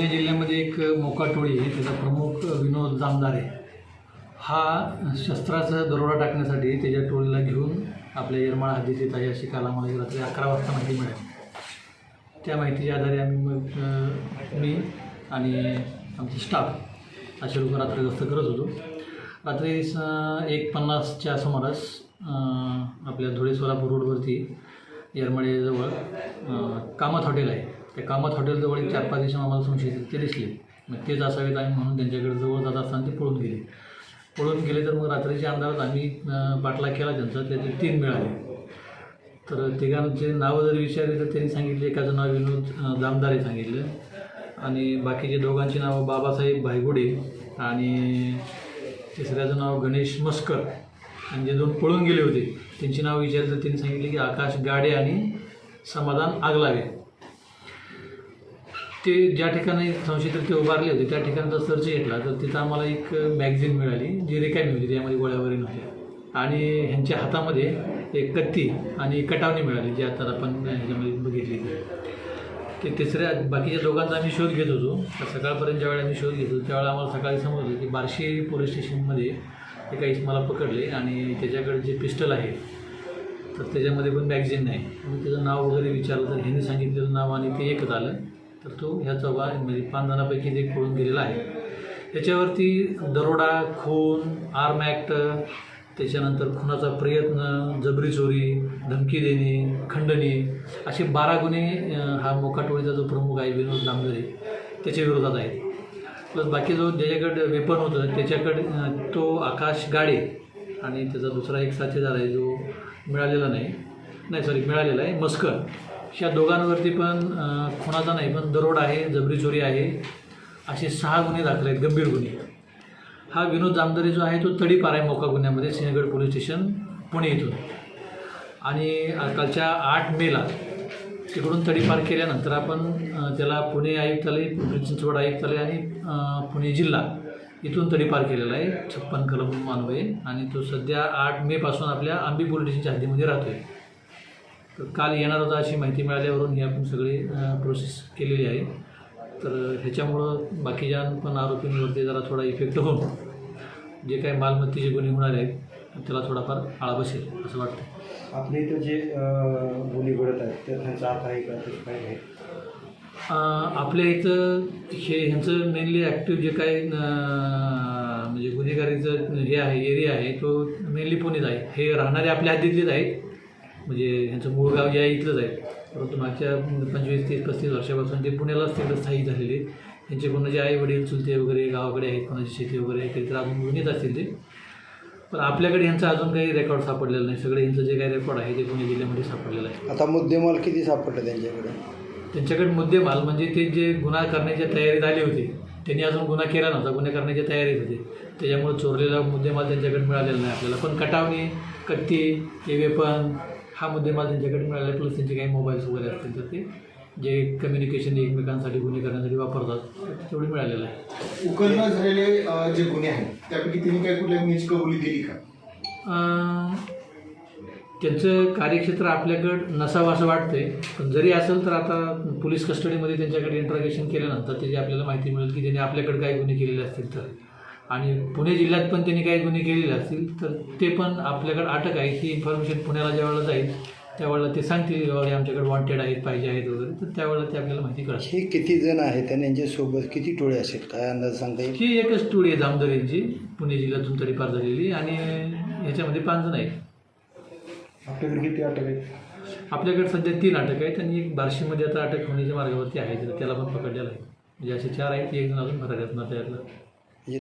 पुणे जिल्ह्यामध्ये एक मोका टोळी आहे त्याचा प्रमुख विनोद जामदारे. हा शस्त्राचा दरोडा टाकण्यासाठी त्याच्या टोळीला घेऊन आपल्या येरमाळा हद्दीत येत आहे अशी काल आम्हाला रात्री अकरा वाजता माहिती मिळाली. त्या माहितीच्या आधारे आम्ही मग मी आणि आमचे स्टाफ असे लोक रात्री गस्त करत होतो. रात्री स- एक पन्नासच्या सुमारास आपल्या धुळे सोलापूर रोडवरती येरमाळेजवळ कामत हॉटेल आहे. त्या कामत हॉटेलजवळ एक चार पाच दिवशी आम्हाला संशयित ते दिसले. मग तेच असावेत आम्ही म्हणून त्यांच्याकडे जवळ जात असताना ते पळून गेले. पळून गेले तर मग रात्रीच्या अंधारात आम्ही बाटला पाठलाग केला त्यांचा त्याचे तीन मिळाले. तर तिघांचे नावं जर विचारली तर त्यांनी सांगितले एकाचं नाव विनोद अ, जामदारे सांगितलं. आणि बाकीचे दोघांची नावं बाबासाहेब भायगुडे आणि तिसऱ्याचं नाव गणेश मस्कर. आणि जे दोन पळून गेले होते त्यांची नावं विचारलं तर त्यांनी सांगितले की आकाश गाडे आणि समाधान आगलावे. ते ज्या ठिकाणी संशयित ते उभारले होते त्या ठिकाणचा सर्च घेतला. तर तिथं आम्हाला एक मॅगझिन मिळाली जी रिकामी होती त्यामध्ये गोळ्यावरी नव्हत्या. आणि ह्यांच्या हातामध्ये एक कत्ती आणि कटावणी मिळाली जी आता आपण ह्याच्यामध्ये बघितली. ते तिसऱ्या बाकीच्या दोघांचा आम्ही शोध घेत होतो. तर सकाळपर्यंत ज्यावेळी आम्ही शोध घेत होतो त्यावेळेला आम्हाला सकाळी समजलं की बार्शी पोलीस स्टेशनमध्ये एका मला पकडले आणि त्याच्याकडे जे पिस्टल आहे तर त्याच्यामध्ये पण मॅगझिन नाही. मग त्याचं नाव वगैरे विचारलं तर ह्यांनी सांगितलेलं नाव आणि ते एकच आलं. तर तो ह्या चौघा म्हणजे पाच जणांपैकी जे पळून गेलेला आहे. त्याच्यावरती दरोडा खून आर्म ॲक्ट त्याच्यानंतर खुनाचा प्रयत्न जबरी चोरी धमकी देणे खंडणी असे बारा गुन्हे हा मोकाटोळीचा जो प्रमुख आहे विनोद दामदरे त्याच्या विरोधात आहेत. प्लस बाकी जो ज्याच्याकडे वेपन होतं त्याच्याकडे तो आकाश गाडे आणि त्याचा दुसरा एक साथीदार आहे जो मिळालेला नाही. नाही सॉरी मिळालेला आहे मस्कर ह्या दोघांवरती पण खुणाचा नाही पण दरोड आहे जबरी चोरी आहे असे सहा गुन्हे दाखल आहेत गंभीर गुन्हे. हा विनोद जामदारी जो आहे तो तडीपार आहे मोका गुन्ह्यामध्ये सिंहगड पोलीस स्टेशन पुणे इथून. आणि कालच्या आठ मेला तिकडून तडीपार केल्यानंतर आपण त्याला पुणे आयुक्तालय पिंपरी चिंचवड आयुक्तालय आणि पुणे जिल्हा इथून तडीपार केलेला आहे छप्पन कलम मानवय. आणि तो सध्या आठ मेपासून आपल्या आंबी पोलीस स्टेशनच्या हद्दीमध्ये राहतो आहे तर काल येणार होता अशी माहिती मिळाल्यावरून ही आपण सगळी प्रोसेस केलेली आहे. तर ह्याच्यामुळं बाकीच्या पण आरोपींवरती जरा थोडा इफेक्ट होऊन जे काही मालमत्तेचे गुन्हे होणार आहेत त्याला थोडाफार आळा बसेल असं वाटतं आपल्या इथं जे गुन्हे घडत आहेत तर त्यांचा अर्थ आहे का त्याचं काय आहे? आपल्या इथं हे ह्यांचं मेनली ॲक्टिव्ह जे काही म्हणजे गुन्हेगारीचं हे आहे एरिया आहे तो मेनली पुणेच आहे. हे राहणारे आपल्या हद्दीतलेच आहेत. म्हणजे ह्यांचं मूळ गाव जे आहे इथलंच आहे. परंतु मागच्या पंचवीस तीस पस्तीस वर्षापासून ते पुण्यालाच तिकडे स्थायिक झालेले. त्यांचे कोणाचे आई वडील चुलते वगैरे गावाकडे आहेत कोणाची शेती वगैरे काहीतरी अजून गुन्हेच असतील ते. पण आपल्याकडे यांचा अजून काही रेकॉर्ड सापडलेला नाही. सगळे यांचं जे काही रेकॉर्ड आहे ते पुणे जिल्ह्यामध्ये सापडलेलं आहे. आता मुद्देमाल किती सापडलं त्यांच्याकडे? त्यांच्याकडे मुद्देमाल म्हणजे ते जे गुन्हा करण्याच्या तयारीत आले होते त्यांनी अजून गुन्हा केला नव्हता. गुन्हा करण्याच्या तयारीत होते. त्याच्यामुळे चोरलेला मुद्देमाल त्यांच्याकडे मिळालेला नाही आपल्याला. पण कटावणी कत्ती हे वेपन हा मुद्देमाल त्यांच्याकडे मिळाला प्लस त्यांचे काही मोबाईल्स वगैरे असतील तर ते जे कम्युनिकेशन एकमेकांसाठी गुन्हे करण्यासाठी वापरतात तेवढे मिळालेलं आहे उकल न झालेले जे गुन्हे आहेत त्यापैकी त्यांनी काही कुठल्या गुन्ह्याची कबुली दिली का? त्यांचं कार्यक्षेत्र आपल्याकडं नसावं असं वाटतंय. पण जरी असेल तर आता पोलीस कस्टडीमध्ये त्यांच्याकडे इंट्रोगेशन केल्यानंतर त्याची आपल्याला माहिती मिळेल की त्यांनी आपल्याकडे काही गुन्हे केलेले असतील तर. आणि पुणे जिल्ह्यात पण त्यांनी काही गुन्हे केलेले असतील तर ते पण आपल्याकडे अटक आहे. ही इन्फॉर्मेशन पुण्याला ज्यावेळेला जाईल त्यावेळेला ते सांगतील बाबा आमच्याकडे वॉन्टेड आहेत पाहिजे आहेत वगैरे. तर त्यावेळेला ते आपल्याला माहिती कळेल. हे किती जण आहेत आणि यांच्यासोबत किती टोळे असेल? काय अंदाज सांगता येईल? ही एकच टोळी आहे जामदरेंची पुणे जिल्ह्यातून तडीपार झालेली आणि ह्याच्यामध्ये पाच जण आहेत. आपल्याकडे किती अटक आहेत? आपल्याकडे सध्या तीन अटक आहेत आणि एक बार्शीमध्ये आता अटक होण्याच्या मार्गावरती आहे. तर त्याला पण पकडलेलं आहे. म्हणजे असे चार आहेत एक जण अजून फरार आहेत ना त्यातलं.